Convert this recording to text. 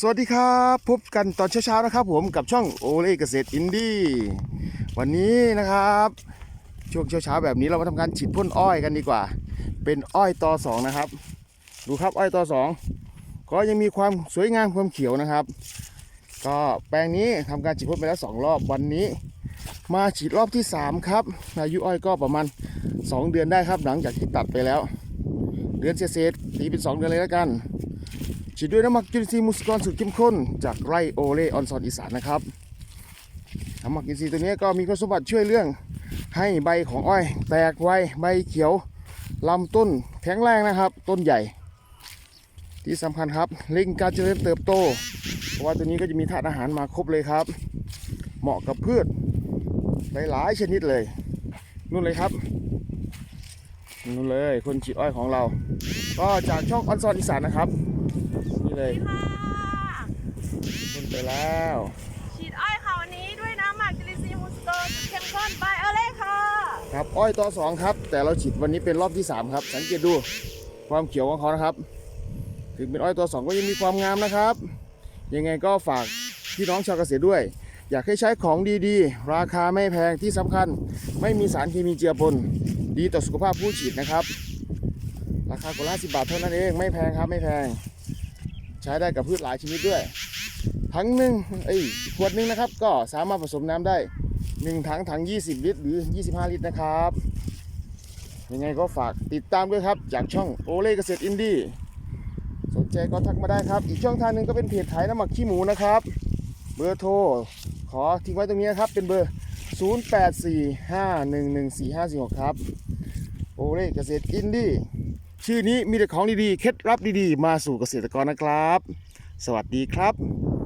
สวัสดีครับพบกันตอนเช้าๆนะครับ ผมกับช่องโอเล่เกษตรอินดี้วันนี้นะครับช่วงเช้าๆแบบนี้เรามาทำการฉีดพ่นอ้อยกันดีกว่า เป็นอ้อยตอสองนะครับ ดูครับอ้อยตอสองก็ยังมีความสวยงามความเขียวนะครับ ก็แปลงนี้ทำการฉีดพ่นไปแล้วสองรอบวันนี้ มาฉีดรอบที่สามครับอายุอ้อยก็ประมาณ2เดือนได้ครับหลังจากที่ตัดไปแล้ว เดือนเศษๆตีเป็น2เดือนเลยแล้วกัน ฉีดด้วยน้ำหมักจุลินทรีย์มูสกรสูตรเข้มข้น จากไร่โอเลออนซอนอีสานนะครับน้ำหมักจุลินทรีย์ตัวนี้ก็มีคุณสมบัติช่วยเรื่องให้ใบของอ้อย แตกไวใบเขียวลำต้นแข็งแรงนะครับ ต้นใหญ่ ที่สำคัญครับเร่งการเจริญเติบโต เพราะว่าตัวนี้ก็จะมีธาตุอาหารมาครบเลยครับ เหมาะกับพืชหลายๆชนิดเลยนู่นเลยครับนู่นเลยคนฉีดอ้อยของเรา ก็จากช่องออนซอนอีสานนะครับ นี่เลยค่ะขึ้นไปแล้ว ฉีดอ้อยค่ะวันนี้ด้วยน้ำหมักจุลินทรีย์มูสเตอร์สุดเข้มข้นบายเอเล่ค่ะ ครับอ้อยต่อสองครับ แต่เราฉีดวันนี้เป็นรอบที่สามครับ สังเกตดูความเขียวของเขานะครับ ถึงเป็นอ้อยตัวสองก็ยังมีความงามนะครับ ยังไงก็ฝากพี่น้องชาวเกษตรด้วย อยากให้ใช้ของดีๆ ราคาไม่แพงที่สำคัญ ไม่มีสารเคมีเจือปนดีต่อสุขภาพผู้ฉีดนะครับ ราคากว่า50บาทเท่านั้นเองไม่แพงครับไม่แพง ใช้ได้กับพืชหลายชนิดด้วย ถังหนึ่งเอ้ขวดหนึ่งนะครับ ก็สามารถผสมน้ำได้ 1 ถังถัง 20 ลิตร หรือ 25 ลิตรนะครับ ยังไงก็ฝากติดตามด้วยครับ จากช่องโอเล่เกษตรอินดี้สนใจก็ทักมาได้ครับ อีกช่องทางหนึ่งก็เป็นเพจขายน้ำหมักขี้หมูนะครับ เบอร์โทร ขอทิ้งไว้ตรงนี้ครับ เป็นเบอร์ 0845114546 ครับ โอเล่เกษตรอินดี้ ชื่อนี้มีแต่ของดีๆ เคล็ดลับดีๆ มาสู่เกษตรกรนะครับ สวัสดีครับ